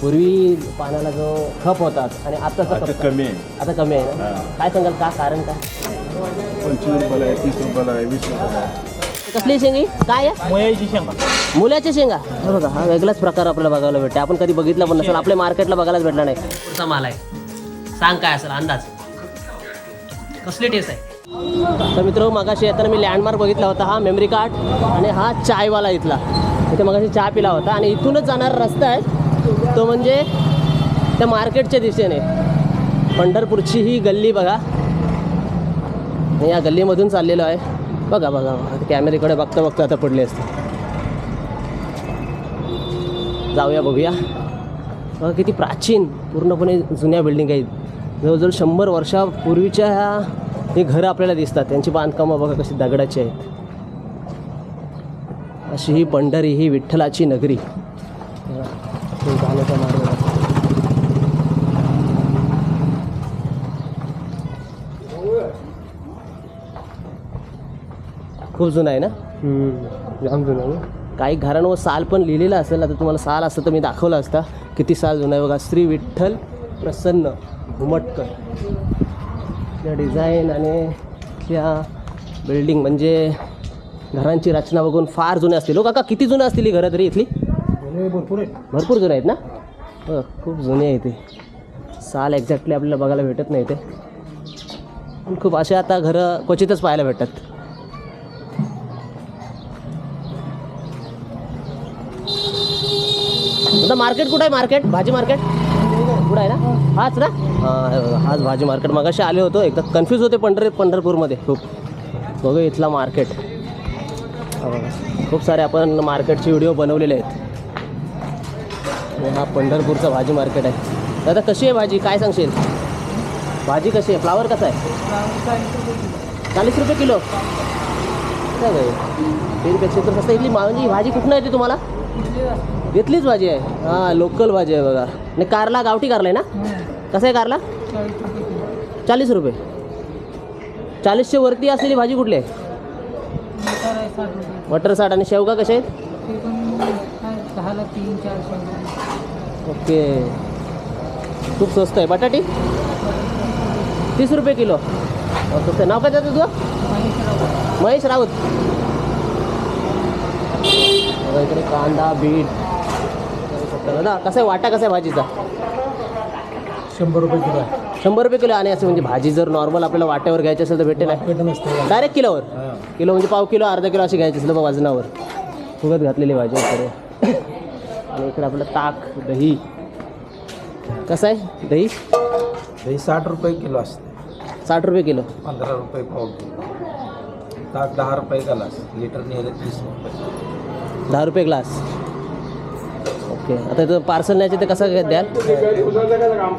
पूर्वी पाण्याला जो खप होता आणि आताचा आता खप कमी आहे. आता कमी आहे ना? हा. काय सांगाल का कारण काय? पंचवीस रुपयाला आहे तीस रुपयाला आहे वीस रुपयाला आहे. कसली शेंगी? काय आहे? मोयाची शेंगा. मुलाच्या शेंगा? हे बघा हा वेगळाच प्रकार आपल्याला बघायला भेटते आपण कधी बघितला पण नसेल आपल्या मार्केटला बघायलाच भेटला नाही. पुढचा माल आहे? सांग काय असेल अंदाज. कसली टेस्ट आहे? तर मित्र मगाशी येताना मी लँडमार्क बघितला होता हा मेमरी कार्ड आणि हा चायवाला इथला. इथे मगाशी चहा पिला होता आणि इथूनच जाणारा रस्ता आहे. तो म्हणजे त्या मार्केटच्या दिशेने. पंढरपूरची ही गल्ली बघा. या गल्लीमधून चाललेलो आहे. बघा बघा कॅमेरेकडे बघता बघता आता पडले असते जाऊया बघूया. बघा किती प्राचीन पूर्णपणे जुन्या बिल्डिंग आहेत. जवळजवळ शंभर वर्षापूर्वीच्या ह्या ही घरं आपल्याला दिसतात. त्यांची बांधकामं बघा कशी दगडाची आहेत. अशी ही पंढरी ही विठ्ठलाची नगरी. तो. खूप जुना आहे ना? जाम जुना आहे काही घरांवर साल पण लिहिलेलं असेल आता तुम्हाला साल असतं तर मी दाखवलं असता. किती साल जुना आहे बघा. श्री विठ्ठल प्रसन्न घुमटकर. त्या डिझाईन आणि त्या बिल्डिंग म्हणजे घरांची रचना बघून फार जुने असतील. हो काका किती जुने असतील ही घरं तरी इथली? भरपूर आहे भरपूर जुने आहेत ना? हो खूप जुने आहे ते. साल एक्झॅक्टली आपल्याला बघायला भेटत नाही ते. पण खूप असे आता घरं क्वचितच पाहायला भेटतात. आता मार्केट कुठं आहे मार्केट भाजी मार्केट कुठं आहे ना? हाच ना? हां हाच भाजी मार्केट मगाशी आले होतो एकदा कन्फ्यूज होते पंढर पंढरपूरमध्ये. खूप. बघू इथला मार्केट हा बघा. खूप सारे आपण मार्केटचे व्हिडिओ बनवलेले आहेत. आणि हा पंढरपूरचा भाजी मार्केट आहे. दादा कशी आहे भाजी? काय सांगशील? भाजी कशी आहे? फ्लावर कसा आहे? चाळीस रुपये किलो. काय बाई तीनपेक्षा तर कसं इथली म्हणजे ही भाजी कुठनं येते तुम्हाला? घेतलीच भाजी आहे. हां लोकल भाजी आहे बघा. आणि कारला गावठी कारला आहे ना? कसं आहे कारला? चाळीस रुपये. चाळीसशे वरती असलेली भाजी कुठली आहे? मटर साठ आणि शेवगा कसे आहेत? ओके. खूप स्वस्त आहे. बटाटी? तीस रुपये किलो. स्वस्त आहे. नाव काय त्याचं तुझं? महेश राऊत. इकडे कांदा बीट. दादा कसा आहे वाटा कसा आहे भाजीचा? शंभर रुपये किलो आहे. शंभर रुपये किलो आणि असं म्हणजे भाजी जर नॉर्मल आपल्याला वाट्यावर घ्यायची असेल तर नसतं. डायरेक्ट किलोवर? किलो म्हणजे पाव किलो अर्धा किलो अशी घ्यायची असेल. तर वजनावर फुगत घातलेली भाजी इकडे. आणि इकडे आपलं ताक दही. कसं आहे? दही? दही साठ रुपये किलो असते. साठ रुपये किलो. पंधरा रुपये पाव किलो. ताक दहा रुपये ग्लास लिटर नेलं तीस रुपये. दहा रुपये ग्लास ओके. आता इथं पार्सल न्यायचे ते कसं द्याल?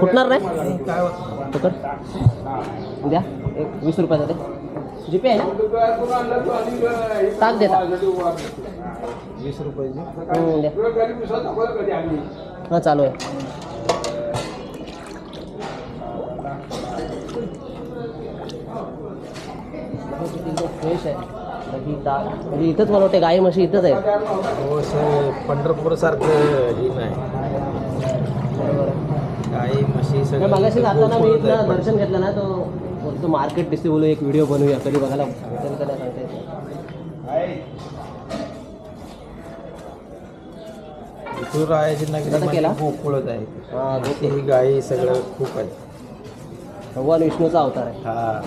फुटणार नाही? द्या. एक वीस रुपयाचा ते. जीपे आहे ना? ताक देता. वीस रुपये हम्म, द्या हां चालू आहे. फ्रेश आहे. दही ताक म्हणजे इथंच मला वाटते गाई म्हशी इथंच आहे हो असं पंढरपूरसारखं हे नाही. काही म्हशी तर मागाशी जाताना मी इथलं. दर्शन घेतलं ना तो बोलतो मार्केट दिसते बोलू एक व्हिडिओ बनवूया कधी बघायला? भेटेल का नाही सांगता येत नाही. आता नगरी? म्हणजे गोकुळच आहे. हा ते ही गाई सगळं खूप आहे. भगवान विष्णूचा अवतार आहे. हा.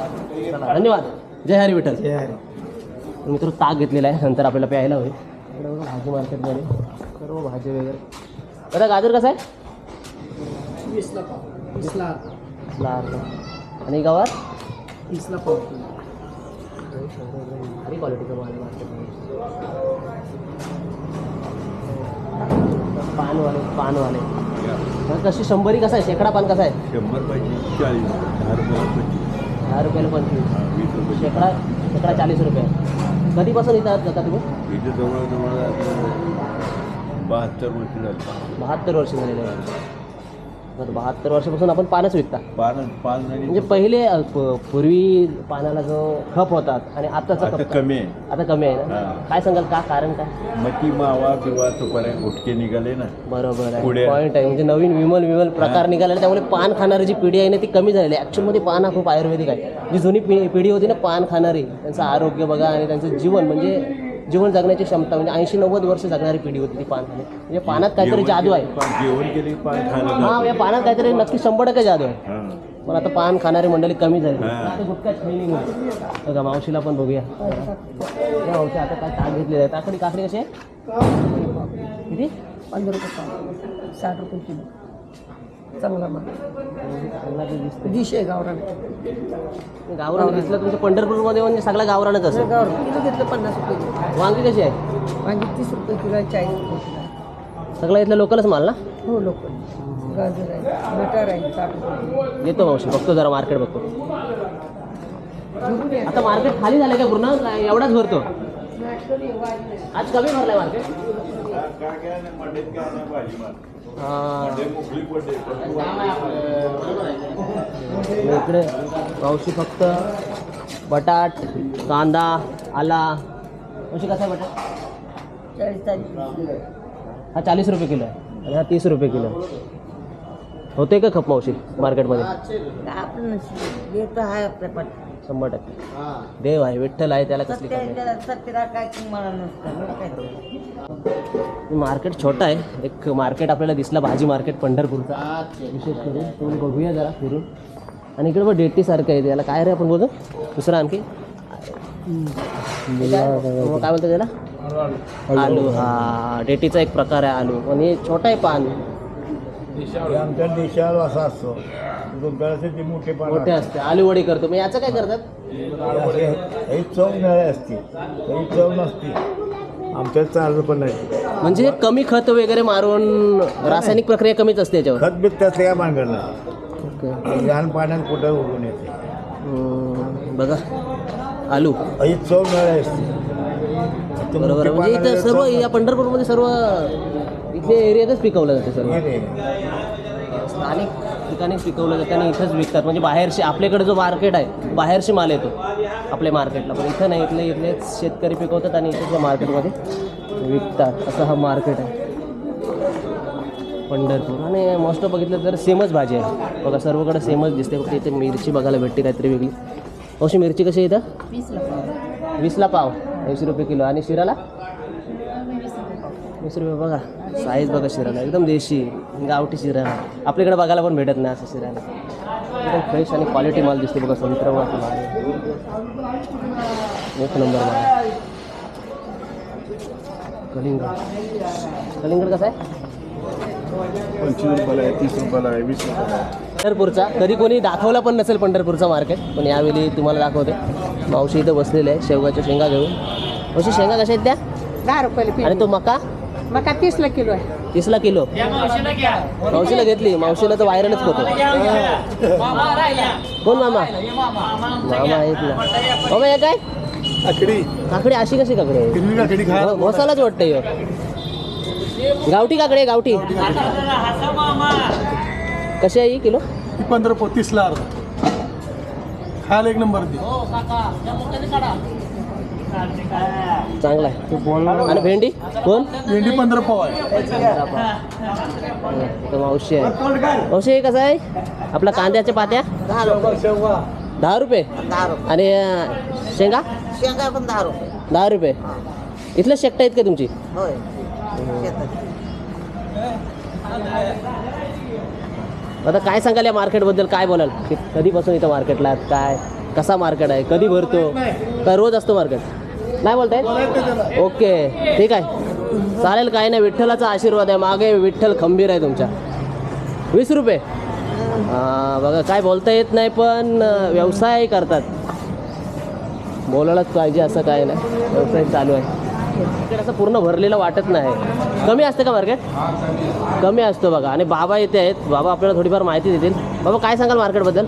चला धन्यवाद. जय हरी विठ्ठल. हे आहे मित्र ताक घेतलेला आहे. नंतर आपल्याला प्यायला होईल. इकडे बघा भाजी मार्केटमध्ये. सर्व भाजी वगैरे. दादा गाजर कसं आहे? वीसला पाव. वीसला. आणि गवार? तीसला पाव. भारी क्वालिटीचं माल आहे मार्केटमध्ये. पानवाले पानवाले. कशी शंभरी कसा आहे? शेकडा पान कसा आहे? शंभर पाहिजे चाळीस दहा रुपयाला पंचवीस. दहा रुपयाला पंचवीस. वीस रुपये. शेकडा शेकडा चाळीस रुपये. कधीपासून इथं आहात काका तुम्ही? इथे जवळजवळ बहात्तर वर्ष झाली. बहात्तर वर्ष झालेले आहे. तर बहात्तर वर्षापासून आपण पानच विकता. पान पान आणि म्हणजे पहिले अ, प- पूर्वी पानाला जो खप होतात आणि आताचा आता खप कमी आहे. आता कमी आहे ना? हा. काय सांगाल का कारण काय? मती मावा किंवा तुपाऱ्या गुटके निघाले ना. बरोबर आहे. पॉईंट आहे. म्हणजे नवीन विमल विमल प्रकार निघालेला. त्यामुळे पान खाणारी जी पिढी आहे ना ती कमी झालेली आहे. ॲक्च्युअलमध्ये पान हा खूप आयुर्वेदिक आहे. जी जुनी पि पिढी होती ना पान खाणारी त्यांचं आरोग्य बघा आणि त्यांचं जीवन म्हणजे जीवन जगण्याची क्षमता म्हणजे ऐंशी नव्वद वर्ष जगणारी पिढी होती ती पान खाणे म्हणजे पानात काहीतरी जादू आहे. जेवण केले पान खायला हा जातं. या पानात काहीतरी नक्की शंभर टक्के जादू आहे. हा. पण आता पान खाणारी मंडळी कमी झाली. हा. बघा मावशीला पण बघूया. मावशी आता काय ताक घेतलेलं आहे. काकडी काकडी कशी आहे? किती? पंधरा रुपये साठ रुपये किलो. चांगला माल. दिसतंय. डिश आहे गावरान. गावरान दिसलं तुमच्या पंढरपूरमध्ये म्हणजे सगळा गावरानच असेल. गावरान. किलो घेतलं पन्नास रुपये किलो. वांगी कशी आहे? वांगी तीस रुपये किलो आहे चाळीस रुपये किलो आहे. सगळं इथलं लोकलच माल ना? हो लोक गाजर आहे मटर आहे साठ रुपये किलो येतो मावशी बघतो जरा मार्केट बघतो. आता मार्केट खाली झालं का पूर्ण? का एवढाच भरतो. आज कमी भरलाय मार्केट. इकडे पावशी फक्त बटाट कांदा आला. कशी कसा बटाट? चाळीस हा चाळीस रुपये किलो आहे. आणि हा तीस रुपये किलो होते का खप मावशी मार्केटमध्ये? शंभर टक्के. देव आहे विठ्ठल आहे त्याला कसली कमी आहे? सत्तेला काय तुम्हाला नसतं काय मार्केट छोटा आहे. एक मार्केट आपल्याला दिसला भाजी मार्केट पंढरपूरचा. विशेष करून तो बघूया जरा फिरून. आणि इकडे पण डेट्टीसारखं आहे. त्याला काय रे आपण बोलतो दुसरं आणखी? काय बोलतो? त्याला? आलू. हा. डेटीचा एक प्रकार आहे आलू. आणि छोटा आहे पान. आमच्या देशाला असा असतो. तुमच्याकडे ते मोठे पान मोठे असते. आलू वडी करतो. मग याचं काय करतात? ही चव नळे असते. ही चव नसते. आमच्यात चाललं पण नाही. म्हणजे कमी खत वगैरे मारून रासायनिक प्रक्रिया कमीच असते याच्यावर. खत बीत त्यात काय मांडलं ओके. लहान पाण्यात कुठं उगून येते. हम्म, बघा. आलू. ही चव नळे असते. बरोबर म्हणजे इथं सर्व या पंढरपूरमध्ये सर्व इथल्या एरियातच पिकवलं जातं सर्व. स्थानिक ठिकाणी पिकवलं जातं आणि इथंच विकतात. म्हणजे बाहेरचे आपल्याकडे जो मार्केट आहे बाहेरचे माल येतो आपल्या मार्केटला. पण इथं नाही इथले इथलेच शेतकरी पिकवतात आणि इथेच मार्केटमध्ये विकतात. असं हा मार्केट आहे. पंढरपूर. आणि मोस्ट बघितलं तर सेमच भाजी आहे. बघा सर्वकडे सेमच दिसते. फक्त इथे मिरची बघायला भेटते काहीतरी वेगळी. अशी मिरची कशी इथं? पाव. वीसला पाव. ऐंशी रुपये किलो. आणि शिराला? वीस रुपये. बघा साईज बघा शिराला. एकदम देशी गावठी शिरा. आपल्याकडे बघायला पण भेटत नाही असं शिराला. एकदम फ्रेश आणि क्वालिटी माल दिसते बघा माल. एक नंबर माल. कलिंगड. कलिंगड कसं आहे? पंचवीस रुपयाला आहे तीस रुपयाला आहे वीस रुपयाला आहे. पंढरपूरचा. कधी कोणी दाखवला पण नसेल पंढरपूरचा मार्केट पण यावेळी तुम्हाला दाखवते. मावशी इथं बसलेले आहे शेवगाच्या शेंगा घेऊन. मावशी शेंगा कशा आहेत त्या? दहा रुपयाला आणि तो मका? मका तीसला किलो आहे. तीसला किलो? मावशीला घेतली मावशीला तर व्हायरलच होतो. कोण मामा? मामा आहेत ना. मामा या काय? काकडी काकडी अशी कशी काकडी आहे? हिरवी काकडी खा. मो- मसालाच वाटतं ह्यो. गावठी काकडी आहे गावठी. कशी आहे ही किलो? पंधरा पो तीसला अर्धा. खायला एक नंबर दे चांगला आहे. आणि भेंडी? कोण? भेंडी पंधरा पाव आहे. मावशी आहे. मावशी हे कसं आहे? आपला कांद्याच्या पात्या? दहा रुपये. आणि शेंगा? शेंगा पण दहा रुपये. दहा रुपये. इथलं शेकटा आहेत का तुमची? आता काय सांगाल या मार्केटबद्दल? काय बोलाल? की कधीपासून इथं मार्केटला आहेत? काय? कसा मार्केट आहे? कधी भरतो? काय रोज असतो मार्केट? नाही बोलताय? ओके. ठीक आहे. चालेल काय नाही. विठ्ठलाचा आशीर्वाद आहे. मागे विठ्ठल खंबीर आहे तुमच्या. वीस रुपये. बघा काय बोलता येत नाही पण व्यवसाय करतात. बोलायलाच पाहिजे असं काय नाही. व्यवसाय चालू आहे. मार्केट असं पूर्ण भरलेलं वाटत नाही. कमी असतं का मार्केट? कमी असतो बघा. आणि बाबा येते आहेत. बाबा आपल्याला थोडीफार माहिती देतील. बाबा काय सांगाल मार्केटबद्दल?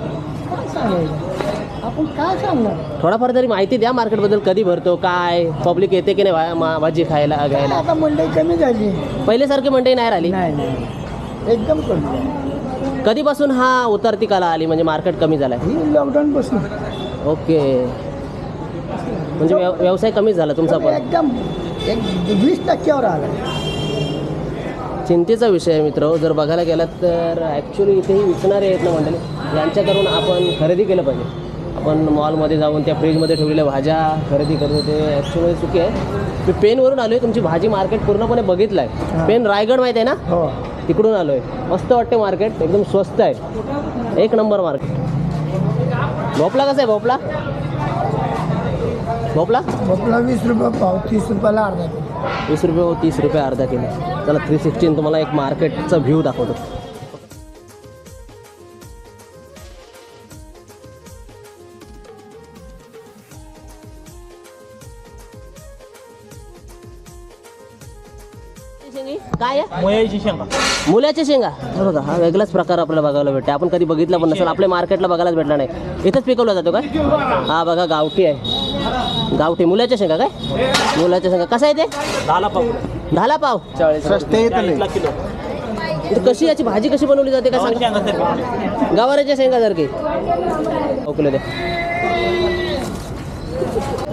आपण काय सांगणार? थोडाफार तरी माहिती द्या मार्केटबद्दल. कधी भरतो काय? पब्लिक येते की नाही भाजी खायला घ्यायला? आता मंडई कमी झाली. पहिल्यासारखी मंडई नाही राहिली? नाही नाही. एकदम कमी. कधीपासून हा उतरती कला आली? म्हणजे मार्केट कमी झालाय. ही लॉकडाऊनपासून ओके. म्हणजे व्यव व्यवसाय कमीच झाला तुमचा पण. एकदम एक वीस टक्क्यावर आला. चिंतेचा विषय आहे मित्र जर बघायला गेलात तर ॲक्च्युली इथेही विकणारे आहेत ना मंडळी. यांच्याकडून आपण खरेदी केलं पाहिजे. आपण मॉलमध्ये जाऊन त्या फ्रीजमध्ये ठेवलेल्या भाज्या खरेदी करतो ते ॲक्च्युली चुकी आहे. मी पेनवरून आलो आहे तुमची भाजी मार्केट पूर्णपणे बघितलं आहे पेन रायगड माहीत आहे ना? हो. तिकडून आलो आहे मस्त वाटते मार्केट एकदम स्वस्त आहे. एक नंबर मार्केट भोपला कसा आहे भोपला भोपला? आपला वीस रुपये पाव तीस रुपयाला अर्धा किलो. वीस रुपये व तीस रुपये अर्धा किलो. चला थ्री सिक्स्टीन तुम्हाला एक मार्केटचा व्ह्यू दाखवतो. काय? शेंगा. मुलाच्या शेंगा? हे बघा हा वेगळाच प्रकार आपल्याला बघायला भेटते आपण कधी बघितला पण नसेल आपल्या मार्केटला बघायलाच भेटला नाही. इथंच पिकवला जातो काय हा बघा गावठी आहे. गावठी मुलाच्या शेंगा काय? मुलाच्या शेंगा कसं आहे ते? दहाला पाव. दहाला पाव? चाळीसला किलो. कशी याची भाजी कशी बनवली जाते काय सांगा? शेंगा तरी गवाराच्या शेंगा सारखी ओके दे.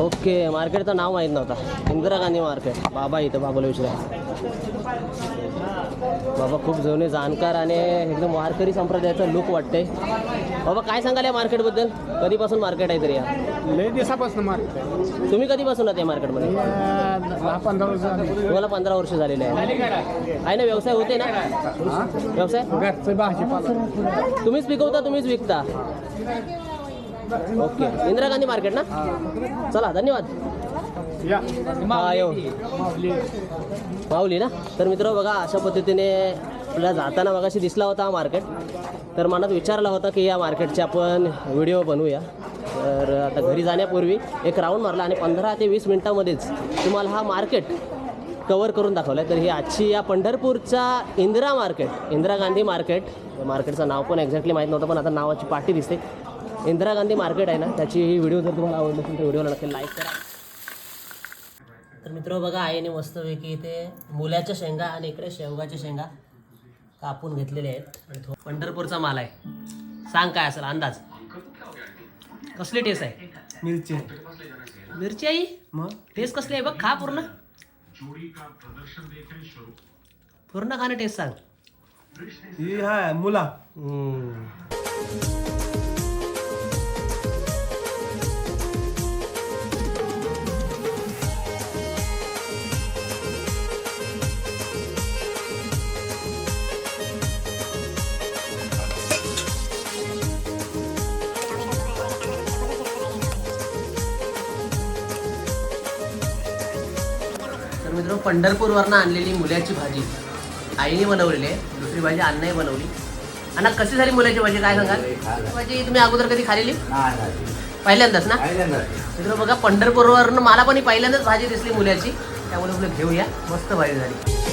ओके मार्केटचं नाव माहीत नव्हता. इंदिरा गांधी मार्केट. बाबा इथं बाबाला विचारा. बाबा खूप जुने जाणकार आणि एकदम वारकरी संप्रदायाचा लुक वाटते बाबा काय सांगाल या मार्केटबद्दल? कधीपासून मार्केट आहे तरी या? लय दिवसापासून मार्केट तुम्ही कधीपासून आहात या मार्केटमध्ये? दहा पंधरा वर्ष झाली. तुम्हाला पंधरा वर्ष झालेले आहे. आहे ना व्यवसाय होते ना? व्यवसाय? घरचं भाजीपाला तुम्हीच पिकवता तुम्हीच विकता? ओके. इंदिरा गांधी मार्केट ना? चला धन्यवाद. हा, येऊ. माऊली. ना? तर मित्र बघा अशा पद्धतीने आपल्याला जाताना मगाशी दिसला होता हा मार्केट तर मनात विचारला होता की या मार्केटचे आपण व्हिडिओ बनवूया. तर आता घरी जाण्यापूर्वी एक राऊंड मारला आणि पंधरा ते वीस मिनटामध्येच तुम्हाला हा मार्केट कवर करून दाखवला तर ही आजची या पंढरपूरचा इंदिरा मार्केट इंदिरा गांधी मार्केट मार्केटचं नाव पण एक्झॅक्टली माहीत नव्हतं पण आता नावाची पाठी दिसते. इंदिरा गांधी मार्केट आहे ना? त्याची ही व्हिडिओ जर तुम्हाला आवडली असेल तर व्हिडिओला नक्की लाईक करा. तर मित्र बघा आईने मस्तपैकी इथे मुल्याच्या शेंगा आणि इकडे शेवगाच्या शेंगा कापून घेतलेले आहेत. आणि पंढरपूरचा माल आहे. सांग काय असेल अंदाज? कसली टेस्ट आहे? मिरची. मिरची आई? मग? टेस्ट कसली आहे बघ खा पूर्ण. पूर्ण खाणे टेस्ट सांग. ही हाय मुला. पंढरपूरवरनं आणलेली मुल्याची भाजी. आईने बनवलेली आहे. दुसरी भाजी अण्णाने बनवली. अण्णा कशी झाली मुलाची भाजी? काय सांगाल? भाजी तुम्ही अगोदर कधी खाल्लेली पहिल्यांदाच ना? मित्र बघा पंढरपूरवरनं मला पण पहिल्यांदाच भाजी दिसली मुल्याची त्यामुळे आपलं घेऊया. मस्त भाजी झाली.